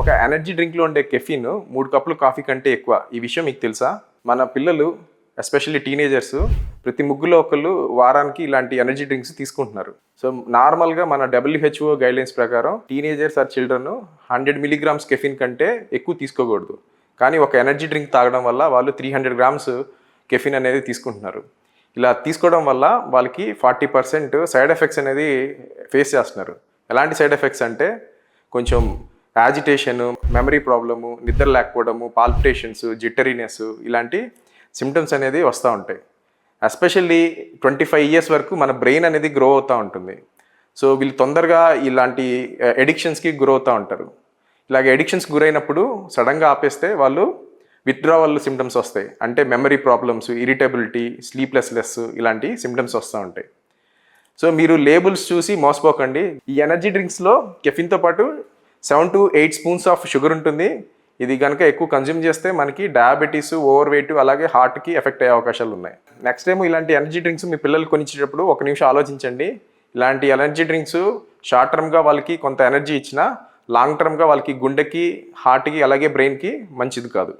ఒక ఎనర్జీ డ్రింక్లో ఉండే కెఫిన్ మూడు కప్పులు కాఫీ కంటే ఎక్కువ. ఈ విషయం మీకు తెలుసా? మన పిల్లలు ఎస్పెషల్లీ టీనేజర్స్ ప్రతి ముగ్గులో ఒకళ్ళు వారానికి ఇలాంటి ఎనర్జీ డ్రింక్స్ తీసుకుంటున్నారు. సో నార్మల్గా మన డబ్ల్యూహెచ్ఓ గైడ్లైన్స్ ప్రకారం teenagers or children hundred milligrams caffeine కంటే ఎక్కువ తీసుకోకూడదు. కానీ ఒక ఎనర్జీ డ్రింక్ తాగడం వల్ల వాళ్ళు త్రీ హండ్రెడ్ గ్రామ్స్ కెఫిన్ అనేది తీసుకుంటున్నారు. ఇలా తీసుకోవడం వల్ల వాళ్ళకి ఫార్టీ పర్సెంట్ సైడ్ ఎఫెక్ట్స్ అనేది ఫేస్ చేస్తున్నారు. ఎలాంటి సైడ్ ఎఫెక్ట్స్ అంటే కొంచెం యాజిటేషన్ మెమరీ ప్రాబ్లము నిద్ర లేకపోవడము పాల్పిటేషన్స్ జిట్టరీనెస్ ఇలాంటి సిమ్టమ్స్ అనేది వస్తూ ఉంటాయి. ఎస్పెషల్లీ ట్వంటీ ఫైవ్ ఇయర్స్ వరకు మన బ్రెయిన్ అనేది గ్రో అవుతూ ఉంటుంది. సో వీళ్ళు తొందరగా ఇలాంటి ఎడిక్షన్స్కి గురవుతూ ఉంటారు. ఇలాగ ఎడిక్షన్స్ గురైనప్పుడు సడన్గా ఆపేస్తే వాళ్ళు విత్డ్రావల్ సిమ్టమ్స్ వస్తాయి. అంటే మెమరీ ప్రాబ్లమ్స్ ఇరిటబిలిటీ స్లీప్లెస్నెస్ ఇలాంటి సిమ్టమ్స్ వస్తూ ఉంటాయి. సో మీరు లేబుల్స్ చూసి మోసపోకండి. ఈ ఎనర్జీ డ్రింక్స్లో కెఫిన్తో పాటు seven to eight spoons of sugar ఉంటుంది. ఇది కనుక ఎక్కువ కన్జ్యూమ్ చేస్తే మనకి డయాబెటీస్ ఓవర్ వెయిట్ అలాగే హార్ట్కి ఎఫెక్ట్ అయ్యే అవకాశాలు ఉన్నాయి. నెక్స్ట్ టైం ఇలాంటి ఎనర్జీ డ్రింక్స్ మీ పిల్లలు కొనిచ్చేటప్పుడు ఒక నిమిషం ఆలోచించండి. ఇలాంటి ఎనర్జీ డ్రింక్స్ షార్ట్ టర్మ్గా వాళ్ళకి కొంత ఎనర్జీ ఇచ్చినా లాంగ్ టర్మ్గా వాళ్ళకి గుండెకి హార్ట్కి అలాగే బ్రెయిన్కి మంచిది కాదు.